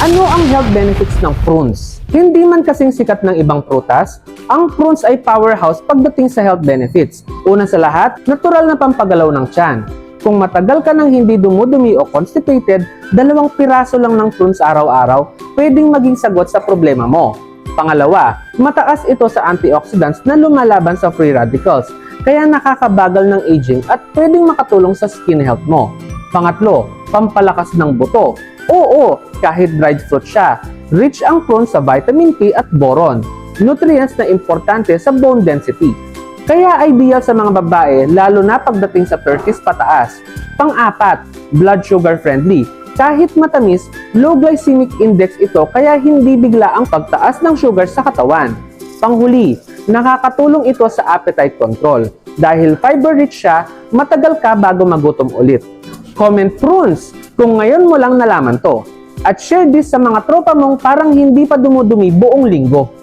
Ano ang health benefits ng prunes? Hindi man kasing sikat ng ibang prutas, ang prunes ay powerhouse pagdating sa health benefits. Una sa lahat, natural na pampagalaw ng tiyan. Kung matagal ka nang hindi dumudumi o constipated, dalawang piraso lang ng prunes araw-araw pwedeng maging sagot sa problema mo. Pangalawa, mataas ito sa antioxidants na lumalaban sa free radicals, kaya nakakabagal ng aging at pwedeng makatulong sa skin health mo. Pangatlo, pampalakas ng buto. Oo, kahit dried fruit siya, rich ang prunes sa vitamin K at boron, nutrients na importante sa bone density. Kaya ideal sa mga babae lalo na pagdating sa 30s pataas. Pang-apat, blood sugar friendly. Kahit matamis, low glycemic index ito kaya hindi bigla ang pagtaas ng sugar sa katawan. Panghuli, nakakatulong ito sa appetite control. Dahil fiber rich siya, matagal ka bago magutom ulit. Comment prunes kung ngayon mo lang nalaman to. At share this sa mga tropa mong parang hindi pa dumudumi buong linggo.